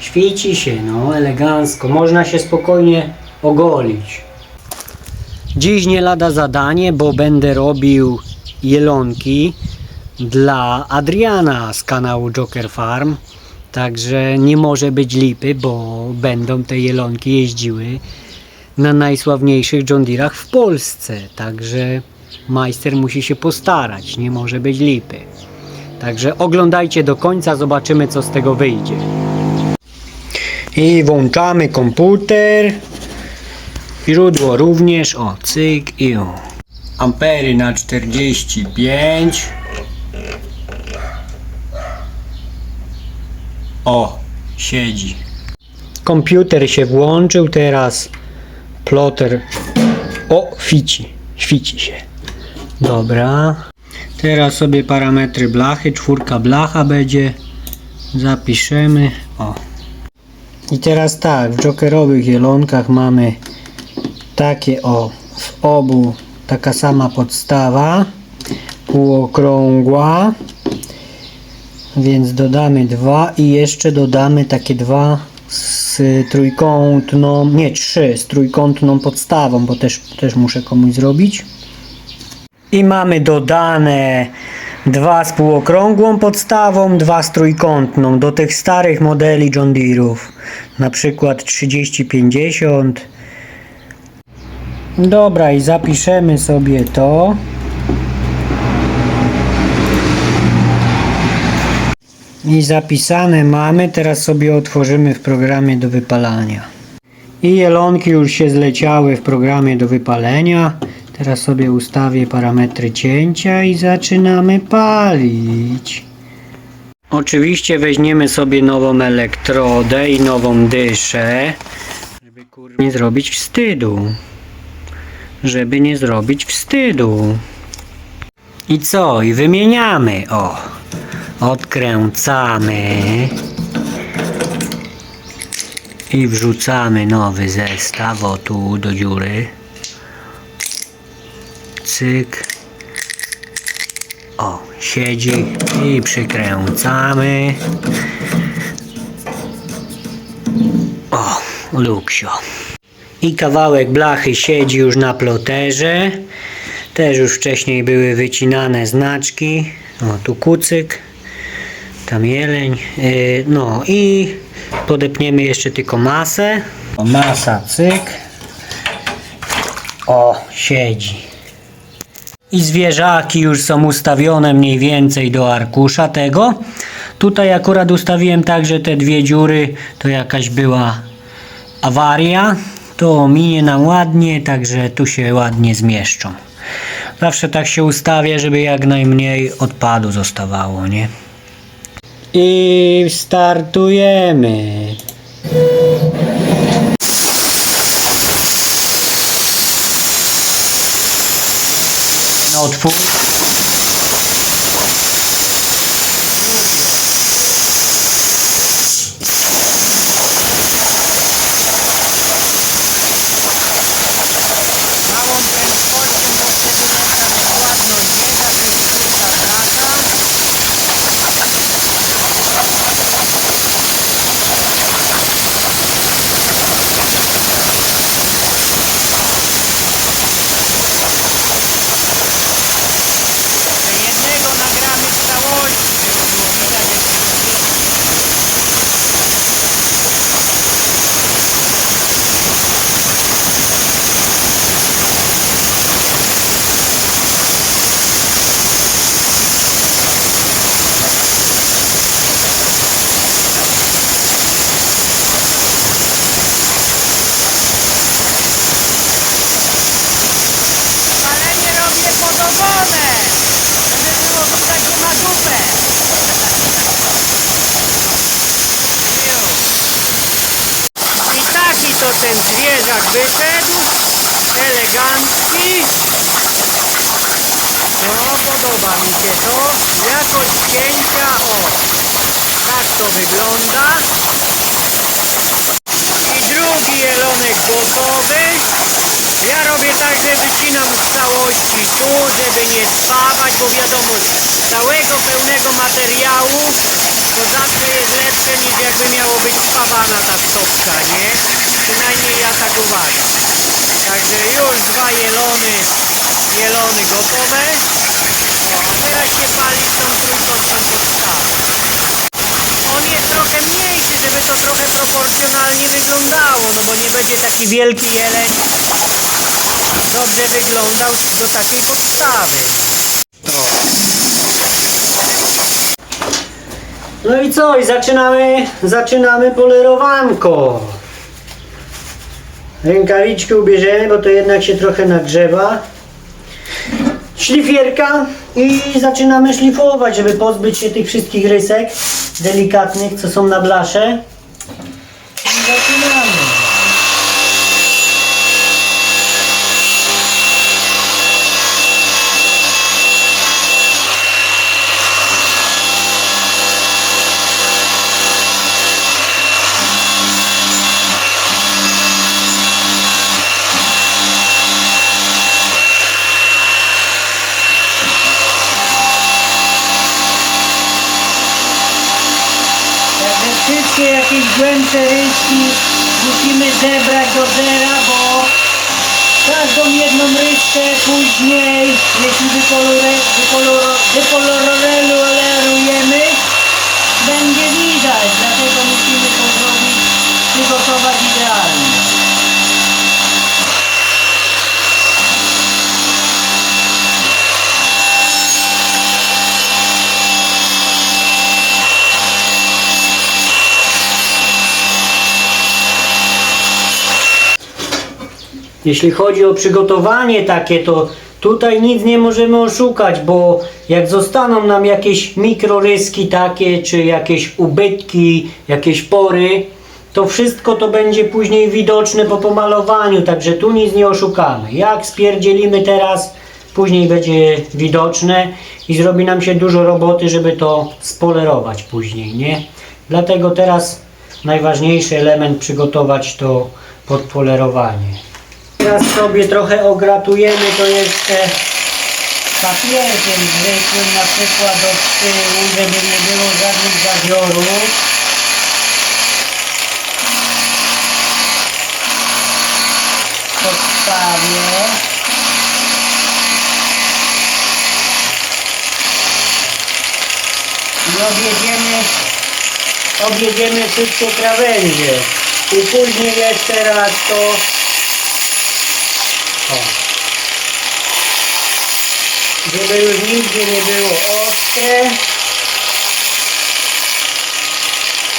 Świeci się, no, elegancko. Można się spokojnie ogolić. Dziś nie lada zadanie, bo będę robił jelonki dla Adriana z kanału Joker Farm. Także nie może być lipy, bo będą te jelonki jeździły na najsławniejszych John Deere'ach w Polsce. Także majster musi się postarać, nie może być lipy. Także oglądajcie do końca, zobaczymy co z tego wyjdzie. I włączamy komputer. Źródło również, o cyk i o. Ampery na 45. O, siedzi. Komputer się włączył, teraz ploter. O, świci, świci się. Dobra. Teraz sobie parametry blachy, czwórka blacha będzie. Zapiszemy. O. I teraz tak, w jokerowych jelonkach mamy takie o, w obu taka sama podstawa, półokrągła, więc dodamy dwa i jeszcze dodamy takie dwa z trójkątną, nie trzy, z trójkątną podstawą, bo też, też muszę komuś zrobić. I mamy dodane dwa z półokrągłą podstawą, dwa z trójkątną do tych starych modeli John Deere'ów, na przykład 3050. Dobra i zapiszemy sobie to. I zapisane mamy, teraz sobie otworzymy w programie do wypalania. I jelonki już się zleciały w programie do wypalenia. Teraz sobie ustawię parametry cięcia i zaczynamy palić. Oczywiście weźmiemy sobie nową elektrodę i nową dyszę, żeby nie zrobić wstydu. Żeby nie zrobić wstydu. I co? I wymieniamy. O! Odkręcamy. I wrzucamy nowy zestaw, o tu do dziury. Cyk. O, siedzi i przykręcamy. O, luksio. I kawałek blachy siedzi już na ploterze. Też już wcześniej były wycinane znaczki. O, tu kucyk. Tam jeleń. Yy, no i podepniemy jeszcze tylko masę. O, masa, cyk. O, siedzi. I zwierzaki już są ustawione mniej więcej do arkusza tego. Tutaj akurat ustawiłem tak, że te dwie dziury to jakaś była awaria. To minie nam ładnie, także tu się ładnie zmieszczą. Zawsze tak się ustawia, żeby jak najmniej odpadu zostawało, nie? I startujemy. No otwór. Małą prędkością, bo wtedy można dokładno jechać, że skórka bracha. Jednego nagramy w całości, żeby było widać jak się świeci. Palenie robię podobone, żeby było widać, że ma dupę. I taki to ten zwierzak wyszedł, elegancki. No, podoba mi się to. Jakość cięcia, o, tak to wygląda. I drugi jelonek gotowy. Ja robię tak, że wycinam z całości tu, żeby nie spawać, bo wiadomo, z całego pełnego materiału to zawsze jest lepsze niż jakby miało być spawana ta stopka, nie? Przynajmniej ja tak uważam. Także już dwa jelony, jelony gotowe. O, a teraz się pali tą trójkątną podstawę. On jest trochę mniejszy, żeby to trochę proporcjonalnie wyglądało, no bo nie będzie taki wielki jeleń dobrze wyglądał do takiej podstawy. No i co? I zaczynamy, zaczynamy polerowanko. Rękawiczki ubierzemy, bo to jednak się trochę nagrzewa. Szlifierka i zaczynamy szlifować, żeby pozbyć się tych wszystkich rysek delikatnych, co są na blasze. I zaczynamy. Także wszystkie jakieś głębsze ryski musimy zebrać do zera, bo każdą jedną ryskę później, jeśli wykolore- wykoloro- wykolorujemy, będzie widać. Dlatego musimy to zrobić, przygotować idealnie. Jeśli chodzi o przygotowanie takie, to tutaj nic nie możemy oszukać, bo jak zostaną nam jakieś mikroryski takie, czy jakieś ubytki, jakieś pory, to wszystko to będzie później widoczne po pomalowaniu, także tu nic nie oszukamy. Jak spierdzielimy teraz, później będzie widoczne i zrobi nam się dużo roboty, żeby to spolerować później, nie? Dlatego teraz najważniejszy element przygotować to pod polerowanie. Teraz sobie trochę ogratujemy to jeszcze papierkiem zwykłym na przykład do tyłu, żeby nie było żadnych zadziorów. Podstawię. I objedziemy, objedziemy krawędzie. I później jeszcze raz to Żeby już nigdzie nie było ostre.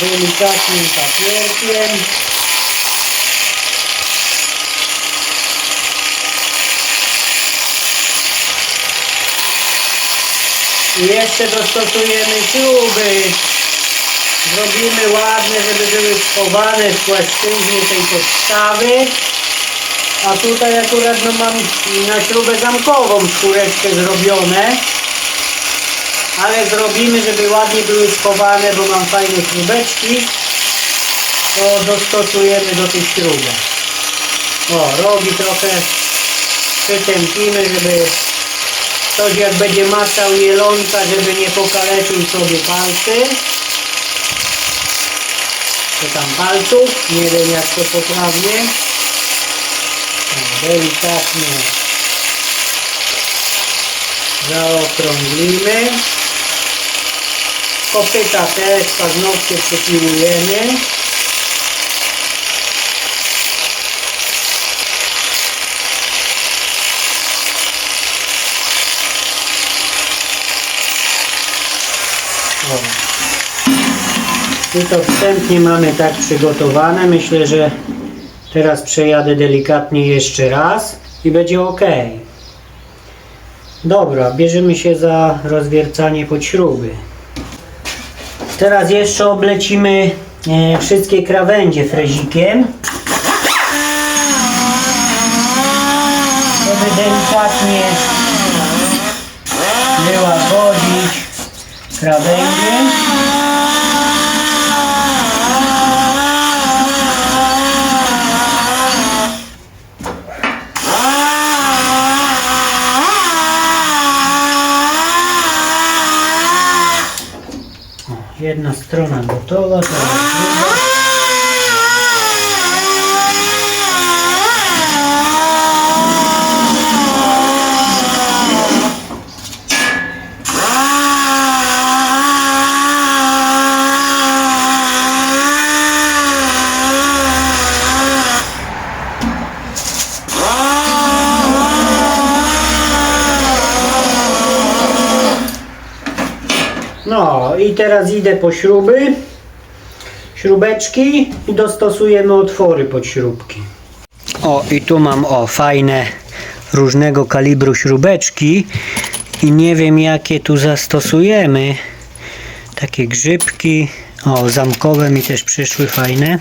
Delikatnym papierkiem. I jeszcze dostosujemy śruby. Zrobimy ładne, żeby były schowane w płaszczyźnie tej podstawy. A tutaj akurat no mam na śrubę zamkową skóreczkę zrobione. Ale zrobimy, żeby ładnie były schowane, bo mam fajne śrubeczki. To dostosujemy do tych śrubek. O, rogi trochę przytępimy, żeby ktoś jak będzie macał jelonka, żeby nie pokaleczył sobie palcy. Czy tam palców, nie wiem jak to poprawnie delikatnie zaokrąglimy. Kopyta też paznokcie przypilujemy. O. I to wstępnie mamy tak przygotowane. Myślę, że Teraz przejadę delikatnie jeszcze raz i będzie ok. Dobra, bierzemy się za rozwiercanie pod śruby. Teraz jeszcze oblecimy e, wszystkie krawędzie frezikiem. Żeby delikatnie wyłagodzić krawędzie. tronando toda, toda. I teraz idę po śruby, śrubeczki i dostosujemy otwory pod śrubki. O i tu mam o fajne różnego kalibru śrubeczki i nie wiem jakie tu zastosujemy. Takie grzybki, o zamkowe mi też przyszły fajne.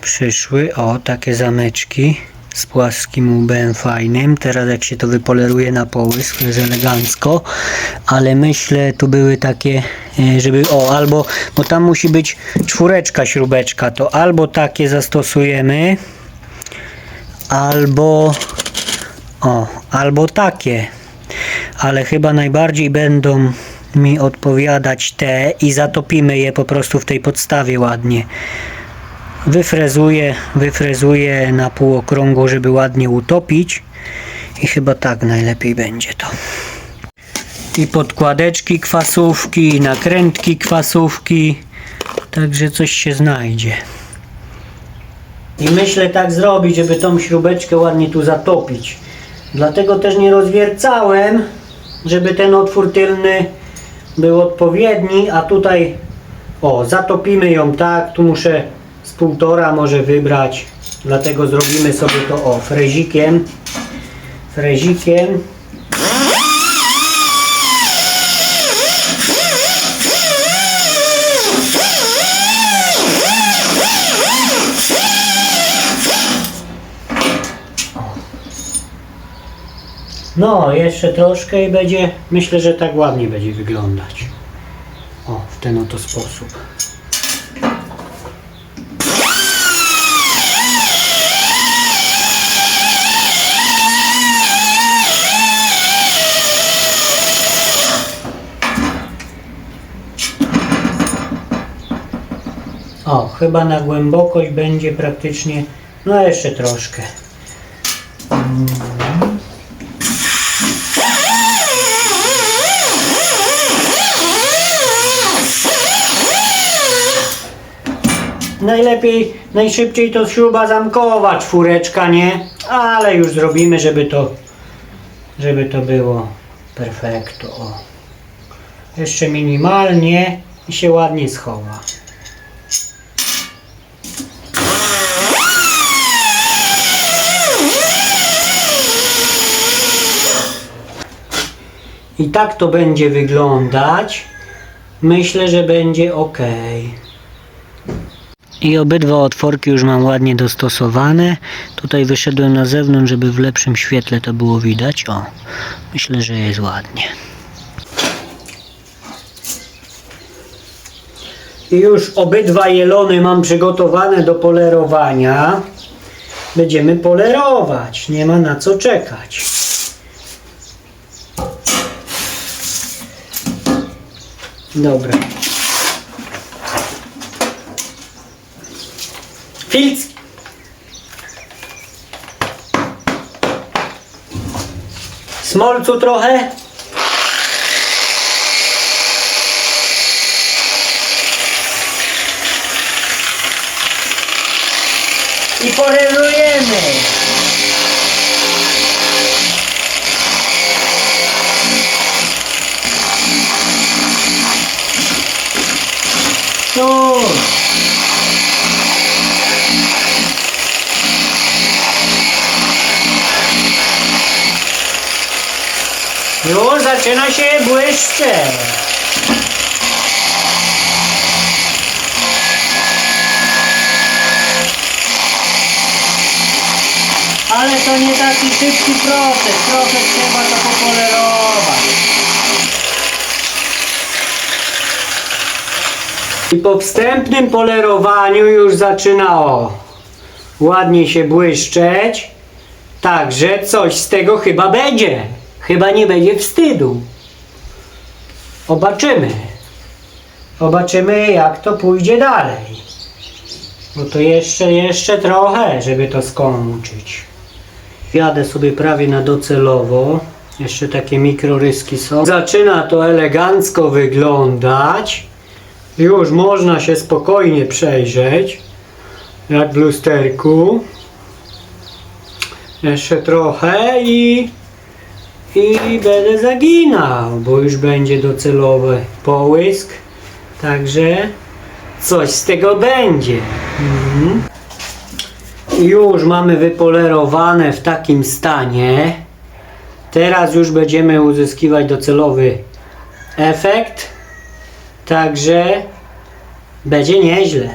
Przyszły, o takie zameczki z płaskim łbem fajnym. Teraz jak się to wypoleruje na połysk, jest elegancko, ale myślę tu były takie, e, żeby, o albo, bo tam musi być czwóreczka śrubeczka, to albo takie zastosujemy, albo, o, albo takie, ale chyba najbardziej będą mi odpowiadać te i zatopimy je po prostu w tej podstawie ładnie wyfrezuję, wyfrezuję na półokrągło, żeby ładnie utopić i chyba tak najlepiej będzie to. I podkładeczki kwasówki, i nakrętki kwasówki, także coś się znajdzie. I myślę tak zrobić, żeby tą śrubeczkę ładnie tu zatopić. Dlatego też nie rozwiercałem, żeby ten otwór tylny był odpowiedni, a tutaj o, zatopimy ją tak, tu muszę półtora może wybrać, dlatego zrobimy sobie to o, frezikiem, frezikiem. No, jeszcze troszkę i będzie, myślę, że tak ładnie będzie wyglądać. O, w ten oto sposób. O, chyba na głębokość będzie praktycznie, no jeszcze troszkę. Najlepiej, najszybciej to śruba zamkowa, czwóreczka, nie? Ale już zrobimy, żeby to, żeby to było perfekto. O. Jeszcze minimalnie i się ładnie schowa. I tak to będzie wyglądać. Myślę, że będzie ok. I obydwa otworki już mam ładnie dostosowane. Tutaj wyszedłem na zewnątrz, żeby w lepszym świetle to było widać. O, myślę, że jest ładnie. I już obydwa jelony mam przygotowane do polerowania. Będziemy polerować. Nie ma na co czekać. Dobra. Filc. Smolcu trochę. I polerujemy. Tu. Już zaczyna się błyszczeć. Ale to nie taki szybki proces. Proces trzeba to popolerować. I po wstępnym polerowaniu już zaczyna o ładnie się błyszczeć. Także coś z tego chyba będzie. Chyba nie będzie wstydu. Zobaczymy. Zobaczymy jak to pójdzie dalej. Bo to jeszcze, jeszcze trochę, żeby to skończyć. Jadę sobie prawie na docelowo. Jeszcze takie mikroryski są. Zaczyna to elegancko wyglądać. Już można się spokojnie przejrzeć. Jak w lusterku. Jeszcze trochę i, i będę zaginał, bo już będzie docelowy połysk. Także coś z tego będzie. Mhm. Już mamy wypolerowane w takim stanie. Teraz już będziemy uzyskiwać docelowy efekt. Także będzie nieźle.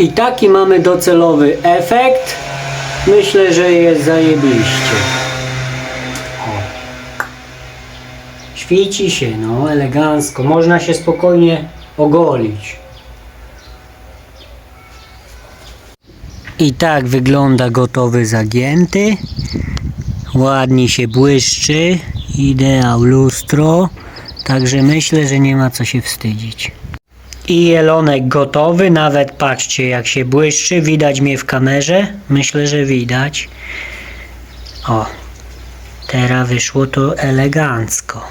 I taki mamy docelowy efekt. Myślę, że jest zajebiście. O. Świeci się, no, elegancko. Można się spokojnie ogolić. I tak wygląda gotowy zagięty. Ładnie się błyszczy. Ideał lustro. Także myślę, że nie ma co się wstydzić. I jelonek gotowy, nawet patrzcie jak się błyszczy, widać mnie w kamerze? Myślę, że widać. O, teraz wyszło to elegancko.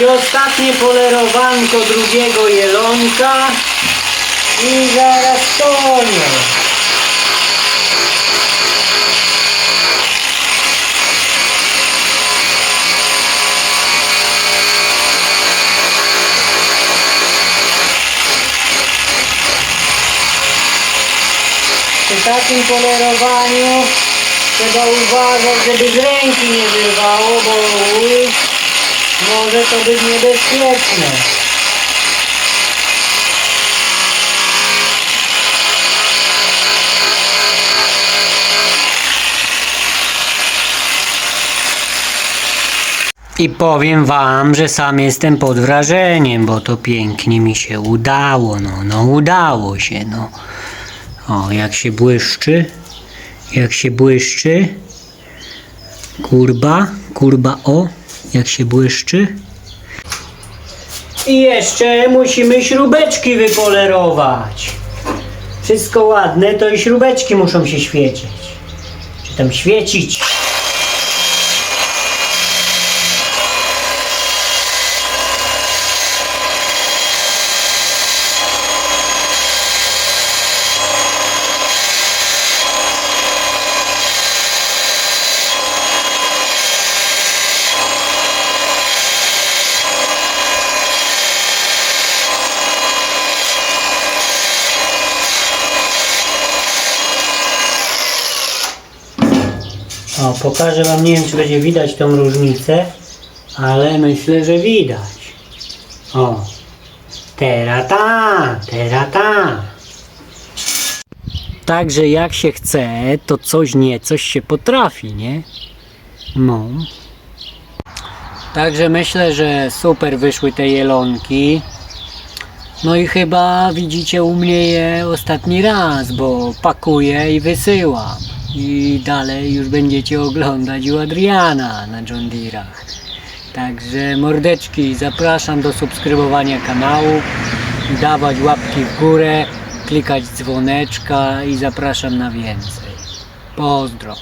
I ostatnie polerowanko drugiego jelonka i zaraz koniec. Przy takim polerowaniu trzeba uważać, żeby z ręki nie wyrwało, bo może to być niebezpieczne. I powiem wam, że sam jestem pod wrażeniem, bo to pięknie mi się udało, no, no udało się, no. O, jak się błyszczy, jak się błyszczy, kurba, kurba, o, jak się błyszczy. I jeszcze musimy śrubeczki wypolerować. Wszystko ładne, to i śrubeczki muszą się świecić. Czy tam świecić. O, pokażę wam, nie wiem czy będzie widać tą różnicę, ale myślę, że widać. O. Terata, terata. Także jak się chce, to coś nie, coś się potrafi, nie? No. Także myślę, że super wyszły te jelonki. No i chyba widzicie u mnie je ostatni raz, bo pakuję i wysyłam. I dalej już będziecie oglądać u Adriana na John Deere'ach. Także mordeczki, zapraszam do subskrybowania kanału, dawać łapki w górę, klikać dzwoneczka i zapraszam na więcej. Pozdro.